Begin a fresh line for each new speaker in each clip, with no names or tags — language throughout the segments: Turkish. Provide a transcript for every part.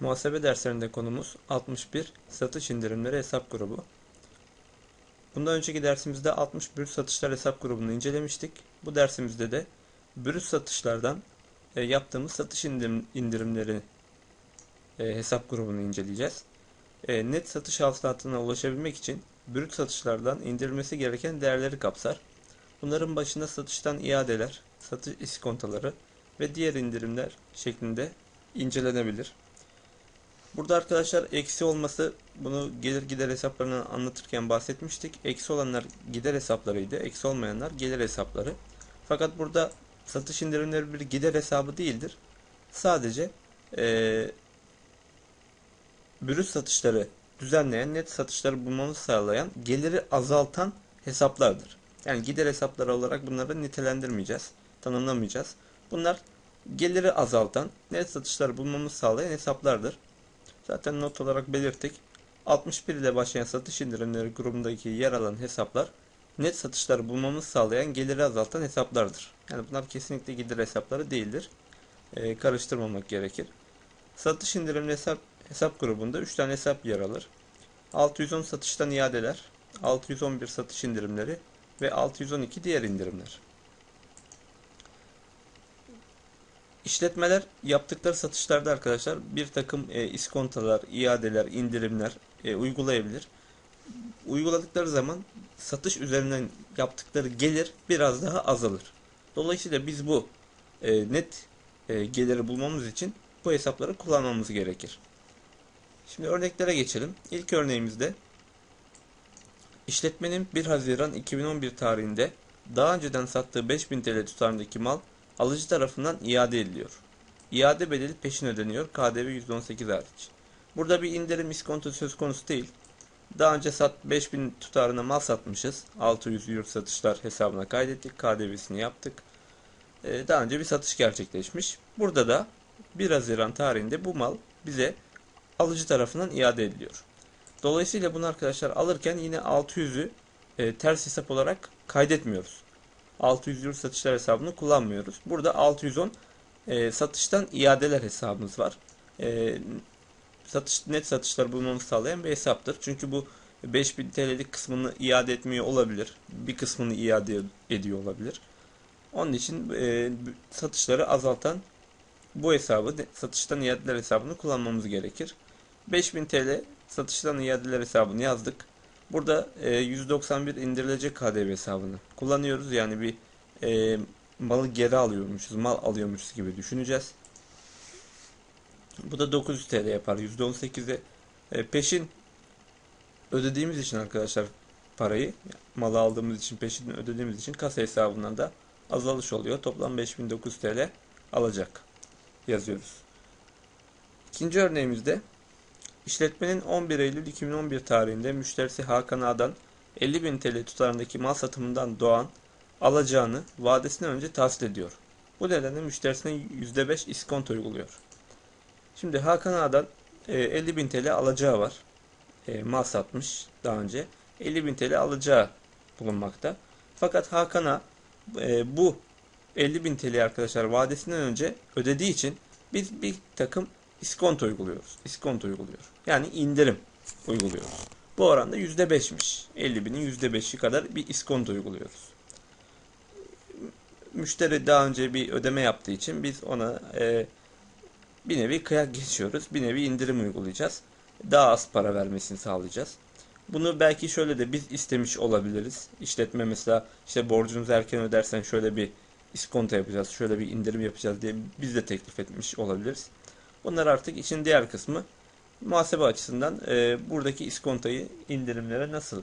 Muhasebe derslerinde konumuz 61 satış indirimleri hesap grubu. Bundan önceki dersimizde 60 brüt satışlar hesap grubunu incelemiştik. Bu dersimizde de brüt satışlardan e, yaptığımız satış indirim, indirimleri e, hesap grubunu inceleyeceğiz. E, net satış hasılatına ulaşabilmek için brüt satışlardan indirilmesi gereken değerleri kapsar. Bunların başında satıştan iadeler, satış iskontoları ve diğer indirimler şeklinde incelenebilir. Burada arkadaşlar eksi olması bunu gelir gider hesaplarını anlatırken bahsetmiştik. Eksi olanlar gider hesaplarıydı. Eksi olmayanlar gelir hesapları. Fakat burada satış indirimleri bir gider hesabı değildir. Sadece ee, brüt satışları düzenleyen, net satışları bulmamızı sağlayan, geliri azaltan hesaplardır. Yani gider hesapları olarak bunları nitelendirmeyeceğiz, tanımlamayacağız. Bunlar geliri azaltan, net satışları bulmamızı sağlayan hesaplardır. Zaten not olarak belirttik. 61 ile başlayan satış indirimleri grubundaki yer alan hesaplar net satışları bulmamızı sağlayan geliri azaltan hesaplardır. Yani bunlar kesinlikle gider hesapları değildir. Ee, karıştırmamak gerekir. Satış indirimli hesap, hesap grubunda 3 tane hesap yer alır. 610 satıştan iadeler, 611 satış indirimleri ve 612 diğer indirimler. İşletmeler yaptıkları satışlarda arkadaşlar bir takım e, iskontolar, iadeler, indirimler e, uygulayabilir. Uyguladıkları zaman satış üzerinden yaptıkları gelir biraz daha azalır. Dolayısıyla biz bu e, net e, geliri bulmamız için bu hesapları kullanmamız gerekir. Şimdi örneklere geçelim. İlk örneğimizde işletmenin 1 Haziran 2011 tarihinde daha önceden sattığı 5000 TL tutarındaki mal alıcı tarafından iade ediliyor. İade bedeli peşin ödeniyor. KDV %18 hariç. Burada bir indirim iskonto söz konusu değil. Daha önce sat 5000 tutarına mal satmışız. 600 euro satışlar hesabına kaydettik. KDV'sini yaptık. Ee, daha önce bir satış gerçekleşmiş. Burada da 1 Haziran tarihinde bu mal bize alıcı tarafından iade ediliyor. Dolayısıyla bunu arkadaşlar alırken yine 600'ü e, ters hesap olarak kaydetmiyoruz. 600 euro satışlar hesabını kullanmıyoruz. Burada 610 e, satıştan iadeler hesabımız var. E, satış net satışlar bulmamızı sağlayan bir hesaptır. Çünkü bu 5000 TL'lik kısmını iade etmiyor olabilir. Bir kısmını iade ediyor olabilir. Onun için e, satışları azaltan bu hesabı satıştan iadeler hesabını kullanmamız gerekir. 5000 TL satıştan iadeler hesabını yazdık. Burada e, 191 indirilecek KDV hesabını kullanıyoruz. Yani bir e, malı geri alıyormuşuz, mal alıyormuşuz gibi düşüneceğiz. Bu da 900 TL yapar. %18'e e, peşin ödediğimiz için arkadaşlar parayı malı aldığımız için peşin ödediğimiz için kasa hesabından da azalış oluyor. Toplam 5900 TL alacak yazıyoruz. İkinci örneğimizde işletmenin 11 Eylül 2011 tarihinde müşterisi Hakan Ağa'dan 50.000 TL tutarındaki mal satımından doğan alacağını vadesinden önce tahsil ediyor. Bu nedenle müşterisine %5 iskonto uyguluyor. Şimdi Hakan Ağa'dan e, 50.000 TL alacağı var. E, mal satmış daha önce. 50.000 TL alacağı bulunmakta. Fakat Hakan Ağa e, bu 50.000 TL arkadaşlar vadesinden önce ödediği için biz bir takım iskonto uyguluyoruz. İskonto uyguluyor. Yani indirim uyguluyoruz. Bu oranda %5'miş. 50.000'in %5'i kadar bir iskonto uyguluyoruz. Müşteri daha önce bir ödeme yaptığı için biz ona e, bir nevi kıyak geçiyoruz. Bir nevi indirim uygulayacağız. Daha az para vermesini sağlayacağız. Bunu belki şöyle de biz istemiş olabiliriz. İşletme mesela işte borcunuzu erken ödersen şöyle bir iskonto yapacağız, şöyle bir indirim yapacağız diye biz de teklif etmiş olabiliriz. Bunlar artık için diğer kısmı muhasebe açısından e, buradaki iskontoyu indirimlere nasıl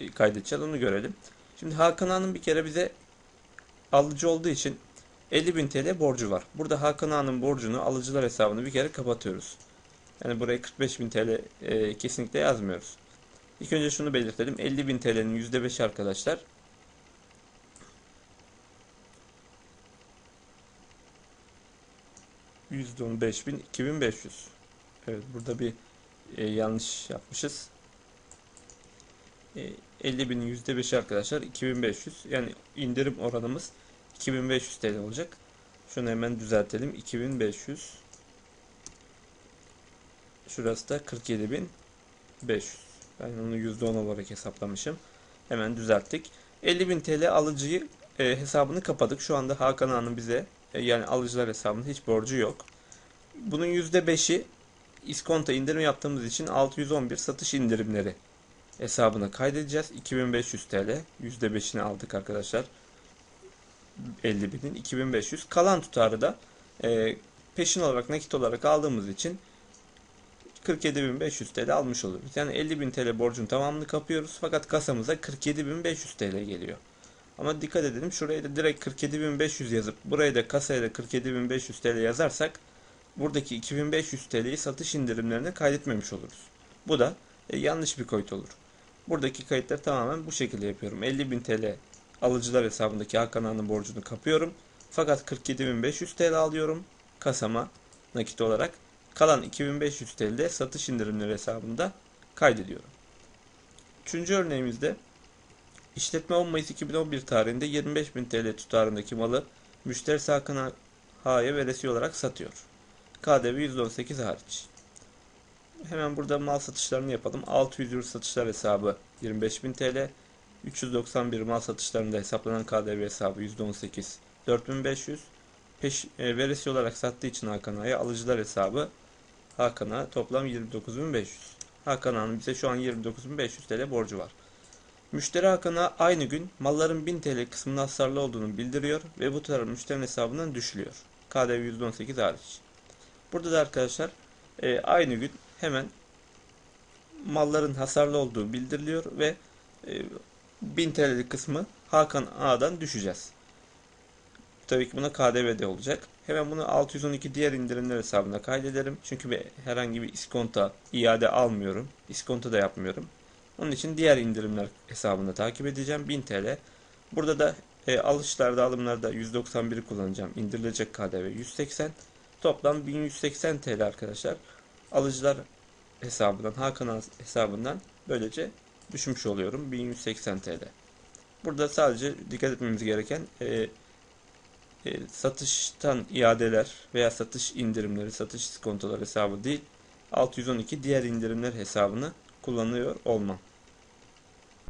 e, kaydedeceğiz onu görelim. Şimdi Hakan Hanım bir kere bize alıcı olduğu için 50.000 TL borcu var. Burada Hakan Ağa'nın borcunu alıcılar hesabını bir kere kapatıyoruz. Yani buraya 45.000 TL e, kesinlikle yazmıyoruz. İlk önce şunu belirtelim. 50.000 TL'nin %5'i arkadaşlar. %15.000 2500. Evet burada bir e, yanlış yapmışız. E, 50.000'in %5'i arkadaşlar 2500. Yani indirim oranımız 2500 TL olacak. Şunu hemen düzeltelim. 2500 Şurası da 47.500. Ben onu %10 olarak hesaplamışım. Hemen düzelttik. 50.000 TL alıcıyı e, hesabını kapadık. Şu anda Hakan Ağa'nın bize yani alıcılar hesabında hiç borcu yok. Bunun %5'i iskonto indirim yaptığımız için 611 satış indirimleri hesabına kaydedeceğiz. 2500 TL. %5'ini aldık arkadaşlar. 50.000'in 2500. Kalan tutarı da e, peşin olarak nakit olarak aldığımız için 47.500 TL almış oluruz. Yani 50.000 TL borcun tamamını kapıyoruz fakat kasamıza 47.500 TL geliyor. Ama dikkat edelim şuraya da direkt 47.500 yazıp buraya da kasaya da 47.500 TL yazarsak buradaki 2500 TL'yi satış indirimlerine kaydetmemiş oluruz. Bu da e, yanlış bir kayıt olur. Buradaki kayıtları tamamen bu şekilde yapıyorum. 50.000 TL alıcılar hesabındaki Hakan Ağa'nın borcunu kapıyorum. Fakat 47.500 TL alıyorum kasama nakit olarak. Kalan 2500 TL de satış indirimleri hesabında kaydediyorum. Üçüncü örneğimizde işletme 10 Mayıs 2011 tarihinde 25.000 TL tutarındaki malı müşterisi Hakan Ağa'ya veresiye olarak satıyor. KDV %18 hariç. Hemen burada mal satışlarını yapalım. 600 euro satışlar hesabı 25.000 TL. 391 mal satışlarında hesaplanan KDV hesabı %18 4500. Peş, e, veresi olarak sattığı için Hakan Ağa'ya alıcılar hesabı Hakan Ağa toplam 29.500. Hakan Ağa'nın bize şu an 29.500 TL borcu var. Müşteri Hakan Ağa aynı gün malların 1000 TL kısmının hasarlı olduğunu bildiriyor ve bu tutar müşterinin hesabından düşülüyor. KDV %18 hariç. Burada da arkadaşlar e, aynı gün hemen malların hasarlı olduğu bildiriliyor ve e, 1000 TL'lik kısmı Hakan Ağa'dan düşeceğiz. Tabii ki buna KDV de olacak. Hemen bunu 612 diğer indirimler hesabına kaydederim. Çünkü bir, herhangi bir iskonto iade almıyorum. İskonto da yapmıyorum. Onun için diğer indirimler hesabında takip edeceğim. 1000 TL. Burada da e, alışlarda alımlarda 191'i kullanacağım. İndirilecek KDV 180. Toplam 1180 TL arkadaşlar. Alıcılar hesabından, Hakan hesabından böylece düşmüş oluyorum. 1180 TL. Burada sadece dikkat etmemiz gereken e, e, satıştan iadeler veya satış indirimleri, satış iskontolar hesabı değil, 612 diğer indirimler hesabını kullanıyor olmam.